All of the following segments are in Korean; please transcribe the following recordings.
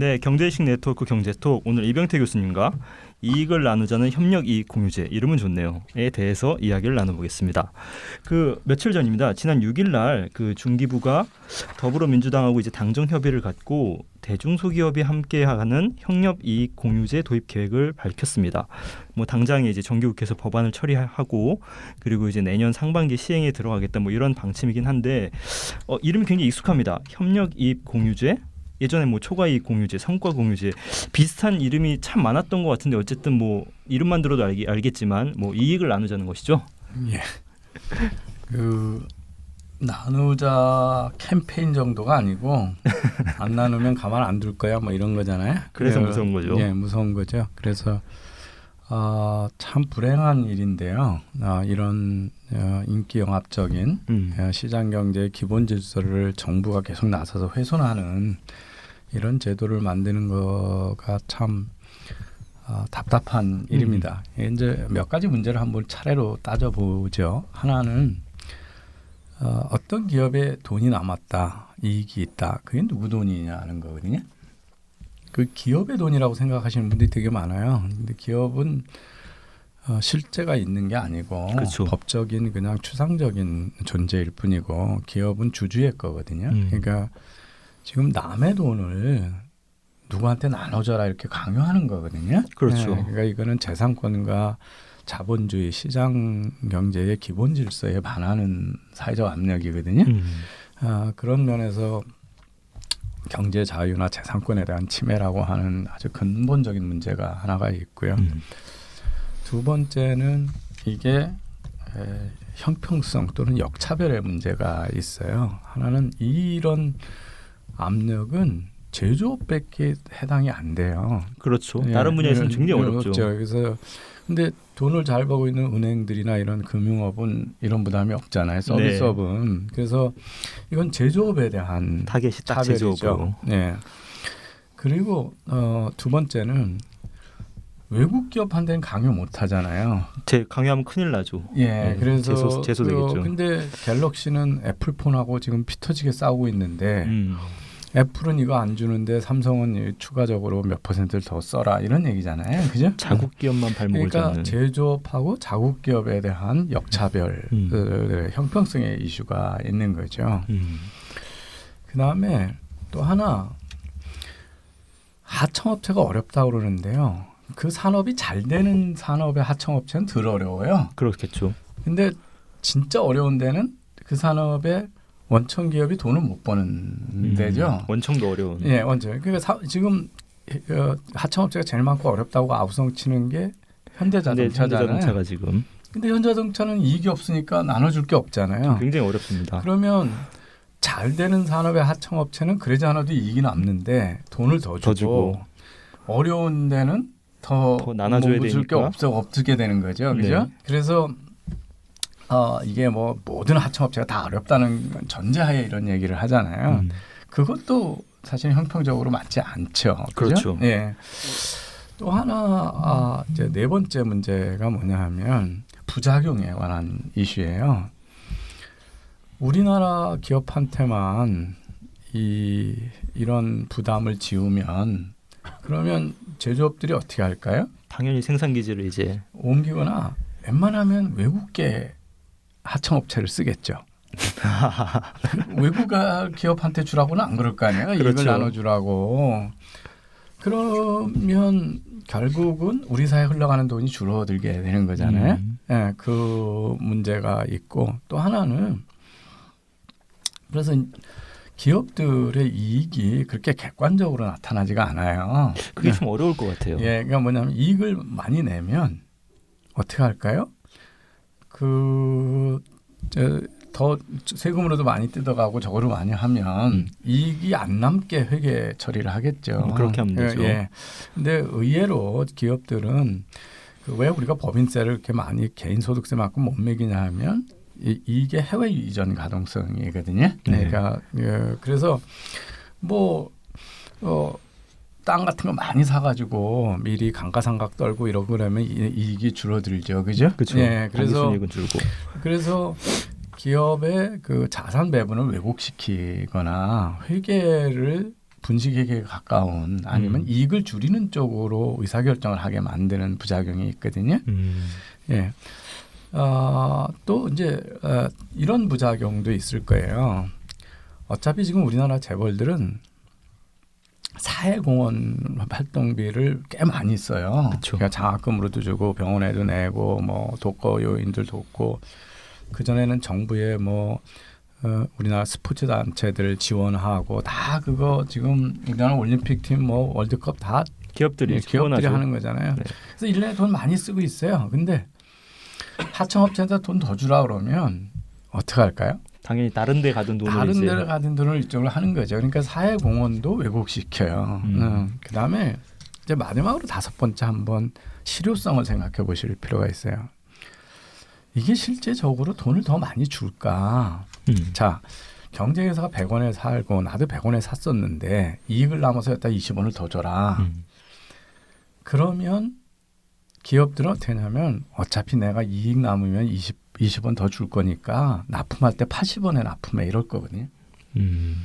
네, 경제식 네트워크 경제톡 오늘 이병태 교수님과 이익을 나누자는 협력 이익 공유제 이름은 좋네요.에 대해서 이야기를 나눠보겠습니다. 그 며칠 전입니다. 지난 6일 날 그 중기부가 더불어민주당하고 이제 당정 협의를 갖고 대중소기업이 함께하는 협력 이익 공유제 도입 계획을 밝혔습니다. 뭐 당장에 이제 정기국회에서 법안을 처리하고 그리고 이제 내년 상반기 시행에 들어가겠다 뭐 이런 방침이긴 한데 어, 이름이 굉장히 익숙합니다. 협력 이익 공유제 예전에 뭐 초과이익 공유제, 성과 공유제 비슷한 이름이 참 많았던 것 같은데 어쨌든 뭐 이름만 들어도 알기, 알겠지만 뭐 이익을 나누자는 것이죠. 예. 그 나누자 캠페인 정도가 아니고 안 나누면 가만 안 둘 거야 뭐 이런 거잖아요. 그래서 무서운 거죠. 예, 무서운 거죠. 그래서 어, 참 불행한 일인데요. 어, 이런 어, 인기 영합적인 음. 어, 시장 경제의 기본 질서를 정부가 계속 나서서 훼손하는 이런 제도를 만드는 거가 참 어, 답답한 일입니다. 이제 몇 가지 문제를 한번 차례로 따져보죠. 하나는 어, 어떤 기업에 돈이 남았다, 이익이 있다. 그게 누구 돈이냐는 거거든요. 그 기업의 돈이라고 생각하시는 분들이 되게 많아요. 근데 기업은 어, 실제가 있는 게 아니고 그렇죠. 법적인 그냥 추상적인 존재일 뿐이고 기업은 주주의 거거든요. 음. 그러니까 지금 남의 돈을 누구한테 나눠줘라 이렇게 강요하는 거거든요. 그렇죠. 네, 그러니까 이거는 재산권과 자본주의 시장 경제의 기본 질서에 반하는 사회적 압력이거든요. 음. 아, 그런 면에서 경제 자유나 재산권에 대한 침해라고 하는 아주 근본적인 문제가 하나가 있고요. 음. 두 번째는 이게 에, 형평성 또는 역차별의 문제가 있어요. 하나는 이런 압력은 제조업밖에 해당이 안 돼요. 그렇죠. 예, 다른 분야에서는 이런- 굉장히 이런 어렵죠. 그래서 근데 돈을 잘 벌고 있는 은행들이나 이런 금융업은 이런 부담이 없잖아요. 서비스업은 그래서 이건 제조업에 대한 타겟이 딱. 제조업으로. 네. 그리고 어, 두 번째는 외국 기업한테는 강요 못 하잖아요. 제 강요하면 큰일 나죠. 예, 네, 그래서 제소- 제소되겠죠. 그, 근데 갤럭시는 애플폰하고 지금 피터지게 싸우고 있는데 음. 애플은 이거 안 주는데 삼성은 이 추가적으로 몇 퍼센트를 더 써라 이런 얘기잖아요, 그죠? 자국 기업만 발목을 그러니까 잡는. 제조업하고 자국 기업에 대한 역차별, 음. 그, 형평성의 이슈가 있는 거죠. 음. 그 다음에 또 하나 하청업체가 어렵다 고 그러는데요. 그 산업이 잘 되는 산업의 하청업체는 덜 어려워요. 그렇겠죠. 근데 진짜 어려운 데는 그 산업의 원청 기업이 돈을 못 버는 음. 데죠. 원청도 어려운. 예, 원청. 그러니까 사, 지금 어, 하청업체가 제일 많고 어렵다고 아우성 치는 게 현대자동차잖아요. 현대자동차가 지금 근데 현대자동차는 이익이 없으니까 나눠줄 게 없잖아요. 굉장히 어렵습니다. 그러면 잘 되는 산업의 하청업체는 그러지 않아도 이익이 남는데 돈을 더 주고, 더 주고. 어려운 데는 더, 더 나눠줘야 되니까. 없어 없게 되는 거죠, 그죠? 네. 그래서 어, 이게 뭐 모든 하청업체가 다 어렵다는 건 전제하에 이런 얘기를 하잖아요. 음. 그것도 사실 형평적으로 맞지 않죠. 그죠? 그렇죠. 예. 또 하나 아, 이제 네 번째 문제가 뭐냐 하면 부작용에 관한 이슈예요. 우리나라 기업한테만 이 이런 부담을 지우면 그러면 제조업들이 어떻게 할까요? 당연히 생산 기지를 이제 옮기거나 웬만하면 외국계 하청업체를 쓰겠죠. 외국 기업한테 주라고는 안 그럴 거 아니에요. 이익을 그렇죠. 나눠주라고. 그러면 결국은 우리 사회에 흘러가는 돈이 줄어들게 되는 거잖아요. 음. 예, 그 문제가 있고 또 하나는 그래서 기업들의 이익이 그렇게 객관적으로 나타나지가 않아요. 그게 좀 어려울 것 같아요. 예, 그러니까 뭐냐면 이익을 많이 내면 어떻게 할까요? 그, 저, 더 세금으로도 많이 뜯어가고 저거를 많이 하면 음. 이익이 안 남게 회계 처리를 하겠죠. 음, 그렇게 하면 되죠. 예, 예. 근데 의외로 기업들은 그 왜 우리가 법인세를 이렇게 많이 개인 소득세만큼 못 매기냐 하면 이, 이게 해외 이전 가동성이거든요. 네. 그러니까 예, 그래서 뭐 어, 땅 같은 거 많이 사가지고 미리 감가상각 떨고 이러고 그러면 이- 이익이 줄어들죠, 그죠? 그렇죠. 예, 그래서 줄고. 그래서 기업의 그 자산 배분을 왜곡시키거나 회계를 분식회계에 가까운 아니면 음. 이익을 줄이는 쪽으로 의사결정을 하게 만드는 부작용이 있거든요. 음. 예. 어, 또 이제 어, 이런 부작용도 있을 거예요. 어차피 지금 우리나라 재벌들은 사회공헌 활동비를 꽤 많이 써요. 그쵸. 그러니까 장학금으로도 주고 병원에도 내고 뭐 독거 요인들 돕고 그 전에는 정부에 뭐 어, 우리나라 스포츠 단체들 지원하고 다 그거 지금 우리나라 올림픽 팀 뭐 월드컵 다 기업들이 예, 기업들이. 하는 거잖아요. 네. 그래서 일년에 돈 많이 쓰고 있어요. 근데 하청업체한테 돈 더 주라 그러면 어떻게 할까요? 당연히 다른 데 가던 돈을 다른 데를 가든 돈을 이쪽으로 하는 거죠. 그러니까 사회 공헌도 왜곡시켜요. 음. 음. 그다음에 이제 마지막으로 다섯 번째 한번 실효성을 생각해 보실 필요가 있어요. 이게 실제적으로 돈을 더 많이 줄까? 음. 자, 경쟁회사가 100원에 살고 나도 100원에 샀었는데 이익을 남아서 여기다 20원을 더 줘라. 음. 그러면 기업들은 어떻게 하냐면 어차피 내가 이익 남으면 20, 20원 더 줄 거니까 납품할 때 80원에 납품해 이럴 거거든요. 음.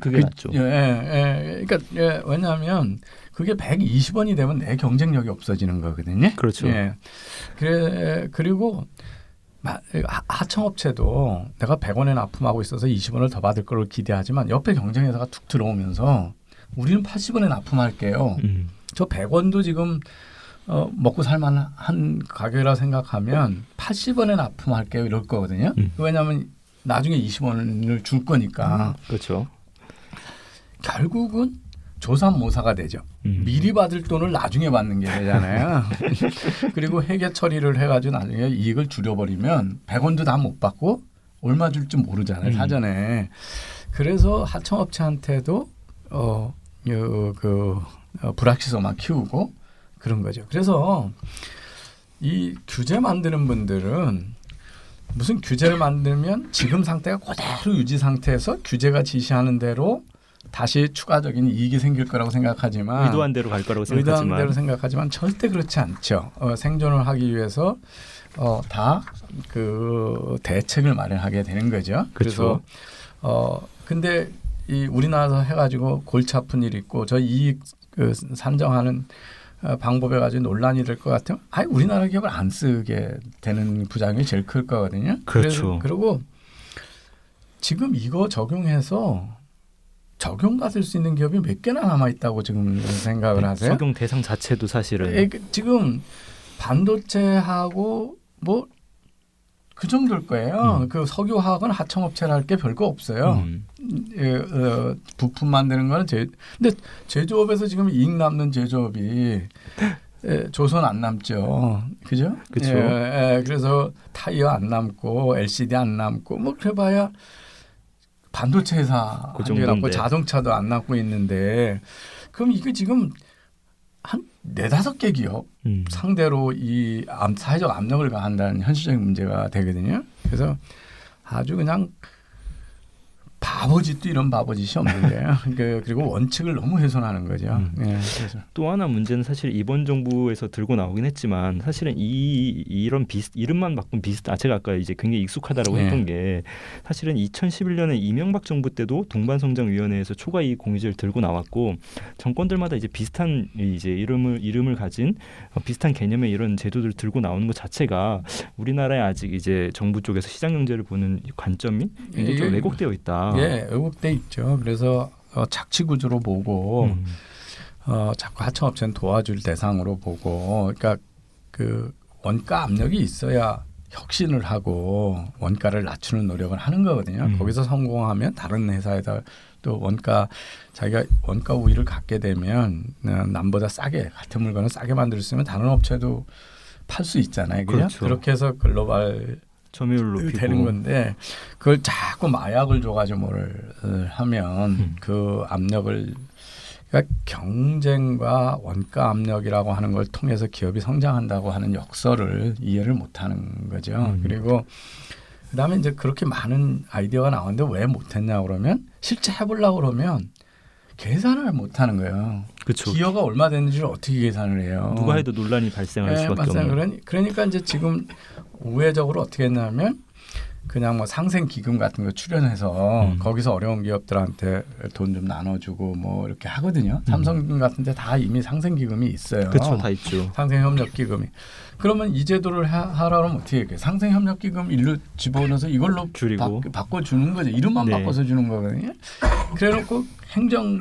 그게 그- 낫죠. 예, 예, 그러니까 예, 왜냐하면 그게 120원이 되면 내 경쟁력이 없어지는 거거든요. 그렇죠. 예. 그래 그리고 마- 하- 하청업체도 내가 100원에 납품하고 있어서 20원을 더 받을 걸 기대하지만 옆에 경쟁회사가 툭 들어오면서 우리는 80원에 납품할게요. 음. 저 100원도 지금 어, 먹고 살만한 가격이라 생각하면 80원에 납품할게요 이럴 거거든요. 음. 왜냐하면 나중에 20원을 줄 거니까 그렇죠. 결국은 조삼모사가 되죠. 음. 미리 받을 돈을 나중에 받는 게 되잖아요. 그리고 회계 처리를 해가지고 나중에 이익을 줄여버리면 100원도 다 못 받고 얼마 줄지 모르잖아요 음. 사전에. 그래서 하청업체한테도 어, 요, 그 어, 불확실성만 키우고 그런 거죠. 그래서 이 규제 만드는 분들은 무슨 규제를 만들면 지금 상태가 그대로 유지 상태에서 규제가 지시하는 대로 다시 추가적인 이익이 생길 거라고 생각하지만 의도한 대로 갈 거라고 의도한 생각하지만 대로 생각하지만 절대 그렇지 않죠. 어, 생존을 하기 위해서 어, 다 그 대책을 마련하게 되는 거죠. 그래서 그렇죠. 어 근데 이 우리나라에서 해가지고 골치 아픈 일 있고 저 이익 그 산정하는 어, 방법에 가지고 논란이 될 것 같으면 아예 우리나라 기업을 안 쓰게 되는 부작용이 제일 클 거거든요. 그렇죠. 그리고 지금 이거 적용해서 적용받을 수 있는 기업이 몇 개나 남아 있다고 지금 생각을 하세요? 네, 적용 대상 자체도 사실은 에, 그 지금 반도체하고 뭐 그 정도일 거예요. 음. 그 석유화학은 하청업체를 할게 별거 없어요. 음. 예, 어, 부품 만드는 거는 제 근데 제조업에서 지금 이익 남는 제조업이 예, 조선 안 남죠. 그죠? 그쵸. 예, 예, 그래서 타이어 안 남고 LCD 안 남고 뭐 그래봐야 반도체 회사 그 한개 남고 정도인데. 자동차도 안 남고 있는데 그럼 이게 지금 한 네다섯 개 기업 음. 상대로 이 암- 사회적 압력을 가한다는 현실적인 문제가 되거든요. 그래서 아주 그냥 바보짓도 이런 바보짓이 없는데요. 그- 그리고 원칙을 너무 훼손하는 거죠. 음. 예, 또 하나 문제는 사실 이번 정부에서 들고 나오긴 했지만 사실은 이 이런 비슷 이름만 바꾼 비슷 아 제가 아까 이제 굉장히 익숙하다라고 네. 했던 게 사실은 2011년에 이명박 정부 때도 동반성장위원회에서 초과 이익 공유제를 들고 나왔고 정권들마다 이제 비슷한 이제 이름을 이름을 가진 어, 비슷한 개념의 이런 제도들을 들고 나오는 것 자체가 우리나라에 아직 이제 정부 쪽에서 시장 경제를 보는 관점이 굉장히 좀 예. 왜곡되어 있다. 예, 왜곡돼 있죠. 그래서 어, 착취 구조로 보고 음. 어, 자꾸 하청업체는 도와줄 대상으로 보고, 그러니까 그 원가 압력이 있어야 혁신을 하고 원가를 낮추는 노력을 하는 거거든요. 음. 거기서 성공하면 다른 회사에다 또 원가 자기가 원가 우위를 갖게 되면 어, 남보다 싸게 같은 물건을 싸게 만들 수 있으면 다른 업체도 팔 수 있잖아요. 그죠? 그렇죠. 그렇게 해서 글로벌 점유율 높이고 되는 건데 그걸 자꾸 마약을 줘가지고 뭘 어, 하면 음. 그 압력을 그러니까 경쟁과 원가 압력이라고 하는 걸 통해서 기업이 성장한다고 하는 역설을 이해를 못하는 거죠. 음. 그리고 그다음에 이제 그렇게 많은 아이디어가 나왔는데 왜 못했냐 그러면 실제 해보려고 그러면 계산을 못 하는 거예요. 그렇죠. 기여가 얼마 되는지를 어떻게 계산을 해요? 누가 해도 논란이 발생할 예, 수밖에. 없는. 그러니, 그러니까 이제 지금 우회적으로 어떻게 했냐면 그냥 뭐 상생 기금 같은 거 출연해서 음. 거기서 어려운 기업들한테 돈 좀 나눠주고 뭐 이렇게 하거든요. 삼성 같은데 다 이미 상생 기금이 있어요. 음. 그렇죠, 다 있죠. 상생 협력 기금이. 그러면 이 제도를 하, 하라면 어떻게 해? 상생 협력 기금 일로 집어넣어서 이걸로 줄이고. 바, 꿔 주는 거죠. 이름만 네. 바꿔서 주는 거거든요. 그래놓고 행정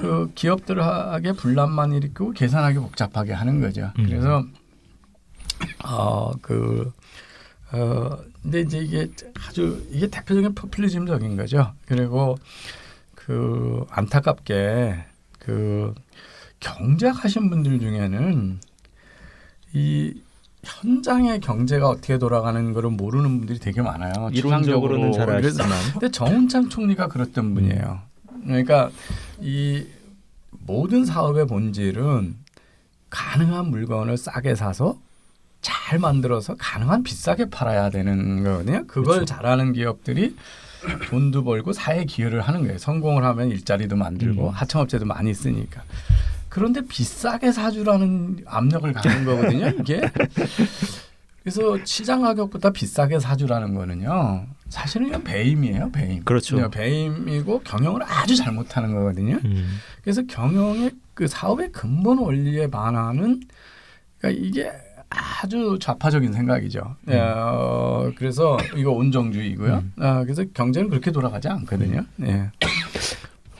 그 기업들에게 분란만 일으키고 계산하기 복잡하게 하는 거죠. 음. 그래서 어그 어, 근데 이제 이게 아주 이게 대표적인 포퓰리즘적인 거죠. 그리고 그 안타깝게 그 경제하신 분들 중에는 이 현장의 경제가 어떻게 돌아가는 거를 모르는 분들이 되게 많아요. 이론적으로는 잘 아시지만 근데 정운찬 총리가 그랬던 분이에요. 그러니까 이 모든 사업의 본질은 가능한 물건을 싸게 사서 잘 만들어서 가능한 비싸게 팔아야 되는 거거든요. 그걸 그렇죠. 잘하는 기업들이 돈도 벌고 사회 기여를 하는 거예요. 성공을 하면 일자리도 만들고 음. 하청업체도 많이 쓰니까. 그런데 비싸게 사주라는 압력을 가는 거거든요. 이게. 그래서 시장 가격보다 비싸게 사주라는 거는요. 사실은 이건 배임이에요. 배임. 그렇죠. 그냥 배임이고 경영을 아주 잘못하는 거거든요. 음. 그래서 경영의 그 사업의 근본 원리에 반하는 그러니까 이게 아주 좌파적인 생각이죠. 음. 어, 그래서 이거 온정주의고요. 음. 어, 그래서 경제는 그렇게 돌아가지 않거든요. 예.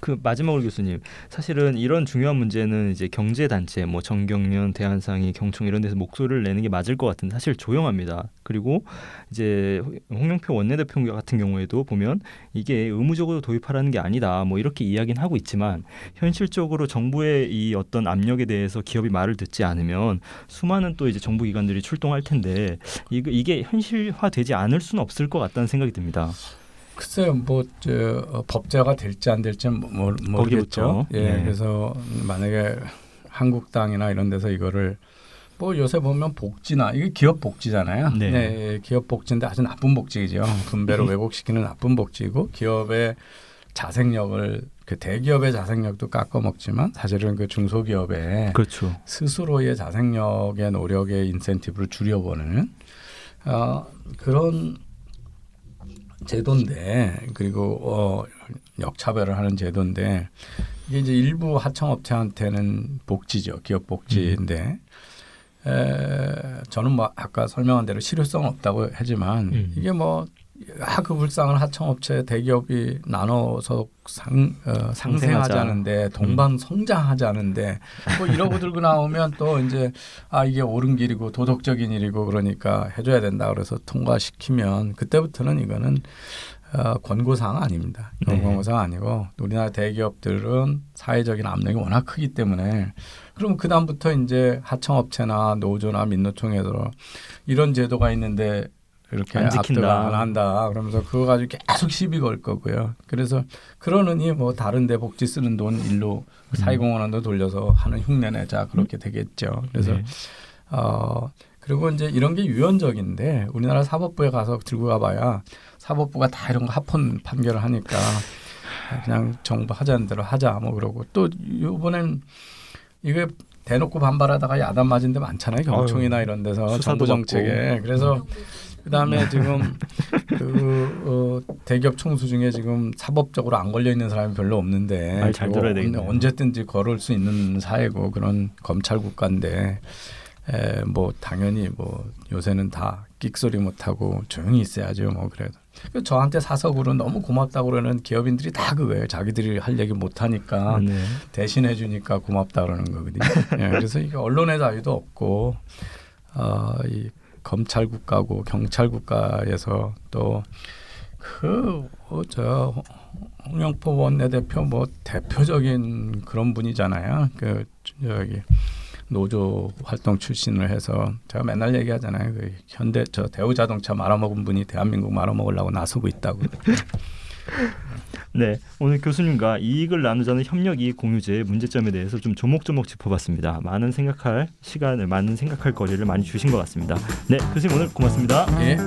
그 마지막으로 교수님 사실은 이런 중요한 문제는 이제 경제 단체 뭐 정경련 대한상의 경총 이런 데서 목소리를 내는 게 맞을 것 같은데 사실 조용합니다. 그리고 이제 홍영표 원내대표 같은 경우에도 보면 이게 의무적으로 도입하라는 게 아니다 뭐 이렇게 이야기는 하고 있지만 현실적으로 정부의 이 어떤 압력에 대해서 기업이 말을 듣지 않으면 수많은 또 이제 정부 기관들이 출동할 텐데 이게 현실화되지 않을 수는 없을 것 같다는 생각이 듭니다. 글쎄요, 뭐 저, 어, 법제화가 될지 안 될지는 모- 모- 모르겠죠. 예, 네. 그래서 만약에 한국당이나 이런 데서 이거를 뭐 요새 보면 복지나 이게 기업 복지잖아요. 네. 예, 기업 복지인데 아주 나쁜 복지죠. 분배로 왜곡시키는 나쁜 복지고 기업의 자생력을 그 대기업의 자생력도 깎아먹지만 사실은 그 중소기업의 그렇죠. 스스로의 자생력의 노력의 인센티브를 줄여버리는 어, 그런 제도인데 그리고 어, 역차별을 하는 제도인데 이게 이제 일부 하청업체한테는 복지죠. 기업 복지인데. 에, 저는 뭐 아까 설명한 대로 실효성은 없다고 하지만 음. 이게 뭐 아, 그 불쌍한 하청업체 대기업이 나눠서 상, 어, 상생하자는데 동반 성장하자는데 뭐 이러고 들고 나오면 또 이제 아 이게 옳은 길이고 도덕적인 일이고 그러니까 해줘야 된다 그래서 통과시키면 그때부터는 이거는 어, 권고사항 아닙니다. 네. 권고사항 아니고 우리나라 대기업들은 사회적인 압력이 워낙 크기 때문에 그럼 그 다음부터 이제 하청업체나 노조나 민노총에서 이런 제도가 있는데 이렇게 안 지킨다. 안 한다. 그러면서 그거 가지고 계속 시비 걸 거고요. 그래서 그러느니 뭐 다른데 복지 쓰는 돈 일로 사회공헌원도 돌려서 하는 흉내 내자 그렇게 되겠죠. 그래서 네. 어 그리고 이제 이런 게 유연적인데 우리나라 사법부에 가서 들고 가봐야 사법부가 다 이런 거 합헌 판결을 하니까 그냥 정부 하자는 대로 하자 뭐 그러고 또 이번엔 이게 대놓고 반발하다가 야단 맞은 데 많잖아요 경총이나 이런 데서 정부 정책에 그래서 그다음에 지금 그 어, 대기업 총수 중에 지금 사법적으로 안 걸려 있는 사람이 별로 없는데 말잘 그리고 들어야 되겠네요. 언제든지 걸을 수 있는 사회고 그런 검찰 국가인데 에, 뭐 당연히 뭐 요새는 다 끽소리 못 하고 조용히 있어야죠 뭐 그래도 그 저한테 사석으로 너무 고맙다고 그러는 기업인들이 다 그거예요 자기들이 할 얘기 못 하니까 네. 대신해 주니까 고맙다 그러는 거거든요. 예, 그래서 이게 언론의 자유도 없고 어, 이 검찰 국가고 경찰 국가에서 또그저 홍영포 원내대표 뭐 대표적인 그런 분이잖아요. 그 저기 노조 활동 출신을 해서 제가 맨날 얘기하잖아요. 그 현대 저 대우자동차 말아먹은 분이 대한민국 말아먹으려고 나서고 있다고. 네, 오늘 교수님과 이익을 나누자는 협력 이익 공유제의 문제점에 대해서 좀 조목조목 짚어봤습니다. 많은 생각할 시간을, 많은 생각할 거리를 많이 주신 것 같습니다. 네, 교수님 오늘 고맙습니다. 예.